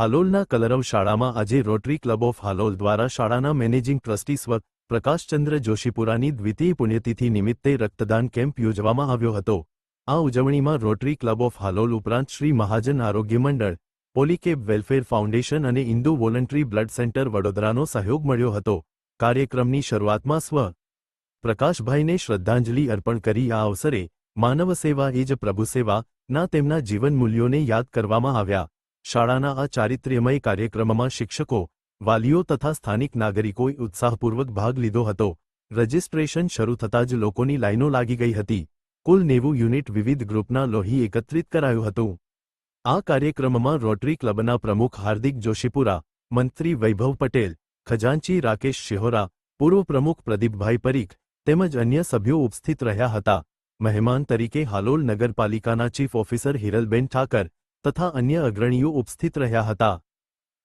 હાલોલના કલરવ શાળામાં આજે rotary club of Halol દ્વારા શાળાના મેનેજિંગ ટ્રસ્ટી સ્વ પ્રકાશચંદ્ર જોશીપુરાની દ્વિતીય પુણ્યતિથિ નિમિત્તે રક્તદાન કેમ્પ યોજવામાં આવ્યો હતો. આ ઉજવણીમાં રોટરી ક્લબ ઓફ હાલોલ ઉપરાંત શ્રી મહાજન આરોગ્ય મંડળ, પોલીકેબ વેલફેર ફાઉન્ડેશન અને ઇન્દુ વોલન્ટરી બ્લડ સેન્ટર વડોદરાનો સહયોગ મળ્યો હતો. કાર્યક્રમની શરૂઆતમાં સ્વ પ્રકાશભાઈને શ્રદ્ધાંજલિ અર્પણ કરી આ અવસરે માનવ સેવા એ જ પ્રભુ ના તેમના જીવન મૂલ્યોને યાદ કરવામાં આવ્યા. શાળાના આ ચારિત્ર્યમય કાર્યક્રમમાં શિક્ષકો, વાલીઓ તથા સ્થાનિક નાગરિકોએ ઉત્સાહપૂર્વક ભાગ લીધો હતો. રજિસ્ટ્રેશન શરૂ થતાં જ લોકોની લાઇનો લાગી ગઈ હતી. કુલ નેવું યુનિટ વિવિધ ગ્રુપના લોહી એકત્રિત કરાયું હતું. આ કાર્યક્રમમાં રોટરી ક્લબના પ્રમુખ હાર્દિક જોશીપુરા, મંત્રી વૈભવ પટેલ, ખજાનચી રાકેશ શિહોરા, પૂર્વ પ્રમુખ પ્રદીપભાઈ પરીખ તેમજ અન્ય સભ્યો ઉપસ્થિત રહ્યા હતા. મહેમાન તરીકે હાલોલ નગરપાલિકાના ચીફ ઓફિસર હિરલબેન ઠાકર તથા અન્ય અગ્રણીઓ ઉપસ્થિત રહ્યા હતા.